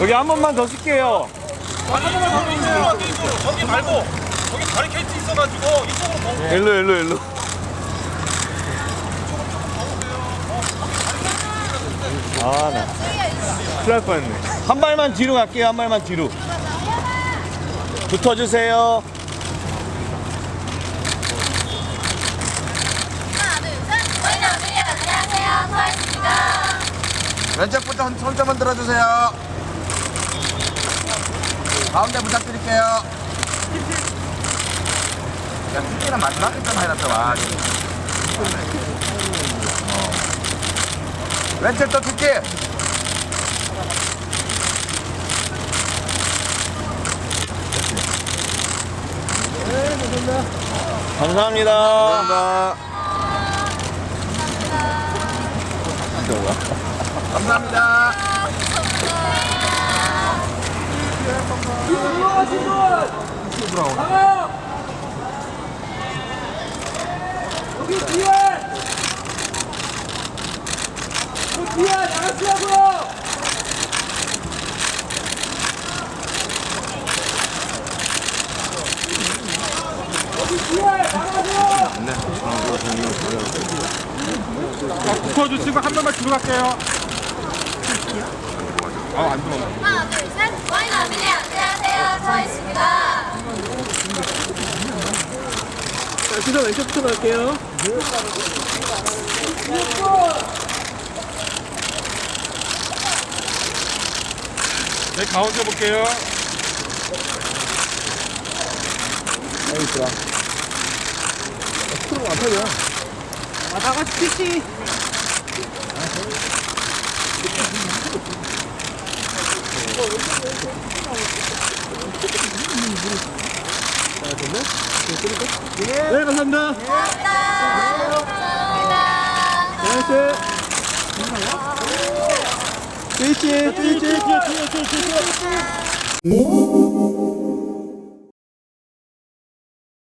여기 한 번만 더 쓸게요. 저기 말고 저기 다리 케이트 있어가지고 이쪽으로 더 일로 일로 일로. 아 나. 큰일 날 뻔했네. 한 발만 뒤로 갈게요. 한 발만 뒤로. 붙어주세요. 왼쪽부터 손- 손좀 흔들어 주세요. 가운데 부탁드릴게요. 야, TV는 마지막에 좀 해놨다, 와. 어. 왼쪽 또 특기. 감사합니다. 감사합니다. 감사합니다. 여기 뒤에! 그 뒤에 나가시라고요! 여기 뒤에 나가세요! 붙어주시고 한 번만 뒤로 갈게요 둘, 셋. 저 자, 시선 왼쪽부터 갈게요. 네 가운데 볼게요 아, 다 같이 피시! 네, 감사합니다. 감사합니다. 안녕하세